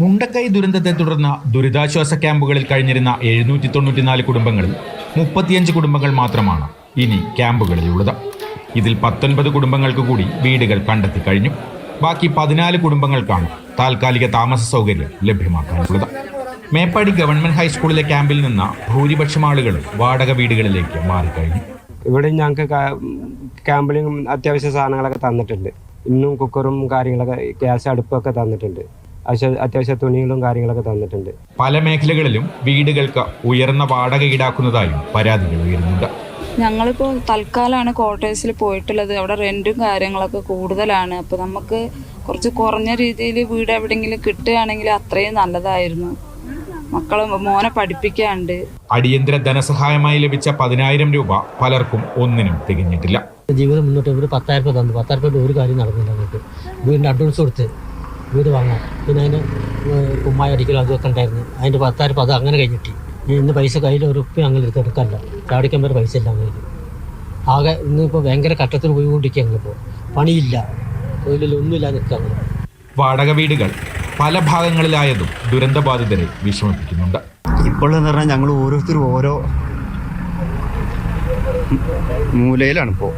മുണ്ടക്കൈ ദുരന്തത്തെ തുടർന്ന് ദുരിതാശ്വാസ ക്യാമ്പുകളിൽ കഴിഞ്ഞിരുന്ന എഴുന്നൂറ്റി തൊണ്ണൂറ്റിനാല് കുടുംബങ്ങളിൽ മുപ്പത്തിയഞ്ച് കുടുംബങ്ങൾ മാത്രമാണ് ഇനി ക്യാമ്പുകളിലുള്ളത്. ഇതിൽ പത്തൊൻപത് കുടുംബങ്ങൾക്ക് കൂടി വീടുകൾ കണ്ടെത്തി കഴിഞ്ഞു. ബാക്കി പതിനാല് കുടുംബങ്ങൾക്കാണ് താൽക്കാലിക താമസ സൗകര്യം ലഭ്യമാക്കാനുള്ളത്. മേപ്പാടി ഗവൺമെന്റ് ഹൈസ്കൂളിലെ ക്യാമ്പിൽ നിന്ന് ഭൂരിപക്ഷം ആളുകളും വാടക വീടുകളിലേക്ക് മാറിക്കഴിഞ്ഞു ഇവിടെ ഞങ്ങൾക്ക് ക്യാമ്പിലും അത്യാവശ്യ സാധനങ്ങളൊക്കെ തന്നിട്ടുണ്ട്. ഇന്നും കുക്കറും കാര്യങ്ങളൊക്കെ ഗ്യാസ് അടുപ്പൊക്കെ തന്നിട്ടുണ്ട്. അത്യാവശ്യ തുണികളും കാര്യങ്ങളൊക്കെ തന്നിട്ടുണ്ട്. പല മേഖലകളിലും വീടുകൾക്ക് ഉയർന്ന വാടക ഈടാക്കുന്നതായും പരാതികൾ ഉയരുന്നുണ്ട്. ഞങ്ങളിപ്പോൾ തൽക്കാലമാണ് ക്വാർട്ടേഴ്സിൽ പോയിട്ടുള്ളത്. അവിടെ റെന്റും കാര്യങ്ങളൊക്കെ കൂടുതലാണ്. അപ്പോൾ നമുക്ക് കുറച്ച് കുറഞ്ഞ രീതിയിൽ വീട് എവിടെയെങ്കിലും കിട്ടുകയാണെങ്കിൽ അത്രയും നല്ലതായിരുന്നു. മക്കളെ മോനെ പഠിപ്പിക്കാണ്ട് അടിയന്തര ധനസഹായമായി ലഭിച്ച പതിനായിരം രൂപ പലർക്കും ഒന്നിനും തികഞ്ഞിട്ടില്ല. ജീവിതം മുന്നോട്ട് ഒരു പത്തായിരം രൂപ തന്നു. പത്തായിരം രൂപ ഒരു കാര്യം നടന്നില്ല നമുക്ക് വീടിന്റെ അഡ്വാൻസ് കൊടുത്ത് വീട് വാങ്ങാം. പിന്നെ അതിന് കുമ്മായി അടിക്കലോ അതൊക്കെ ഉണ്ടായിരുന്നു അതിന്റെ പത്താറ് രൂപ അങ്ങനെ കഴിഞ്ഞിട്ട്. ഇനി ഇന്ന് പൈസ കയ്യിൽ ഒരു ഉപ്പി അങ്ങനെ എടുത്ത് എടുക്കല്ല ചാടിക്കാൻ വരെ പൈസ ഇല്ല അങ്ങനെ ആകെ ഇന്നിപ്പോൾ ഭയങ്കര കട്ടത്തിൽ പോയിക്കൊണ്ടിരിക്കുക ഇപ്പോൾ പണിയില്ല. തൊഴിലൊന്നുമില്ല നിൽക്കുക വാടക വീടുകൾ പല ഭാഗങ്ങളിലായതും ദുരന്തബാധിതരെ വിഷമിപ്പിക്കുന്നുണ്ട്. ഇപ്പോഴെന്ന് പറഞ്ഞാൽ ഞങ്ങൾ ഓരോരുത്തരും ഓരോ മൂലയിലാണ് ഇപ്പോൾ.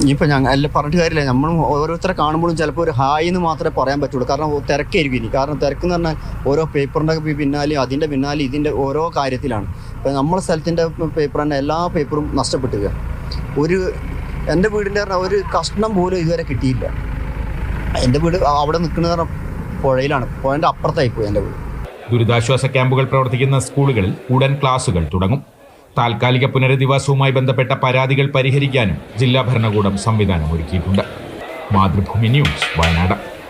ഇനിയിപ്പോൾ ഞങ്ങൾ അല്ല പറഞ്ഞിട്ട് കാര്യമില്ല. നമ്മൾ ഓരോരുത്തരെ കാണുമ്പോഴും ചിലപ്പോൾ ഒരു ഹായ് എന്ന് മാത്രമേ പറയാൻ പറ്റുള്ളൂ. കാരണം തിരക്കായിരിക്കും ഇനി. കാരണം തിരക്കെന്ന് പറഞ്ഞാൽ ഓരോ പേപ്പറിന്റെ പിന്നാലെ അതിന്റെ പിന്നാലെ ഇതിന്റെ ഓരോ കാര്യത്തിലാണ്. ഇപ്പം നമ്മളെ സ്ഥലത്തിന്റെ പേപ്പർ തന്നെ എല്ലാ പേപ്പറും നഷ്ടപ്പെട്ടുക. ഒരു എന്റെ വീടിന്റെ പറഞ്ഞാൽ ഒരു കഷ്ണം പോലും ഇതുവരെ കിട്ടിയില്ല. എന്റെ വീട് അവിടെ നിൽക്കുന്നത് പറഞ്ഞാൽ പുഴയിലാണ്. പുഴന്റെ അപ്പുറത്തായി പോയി എന്റെ വീട്. ദുരിതാശ്വാസ ക്യാമ്പുകൾ പ്രവർത്തിക്കുന്ന സ്കൂളുകളിൽ ഉടൻ ക്ലാസുകൾ തുടങ്ങും. താൽക്കാലിക പുനരധിവാസവുമായി ബന്ധപ്പെട്ട പരാതികൾ പരിഹരിക്കാനും ജില്ലാ ഭരണകൂടം സംവിധാനം ഒരുക്കിയിട്ടുണ്ട്. മാതൃഭൂമി ന്യൂസ് വയനാട്.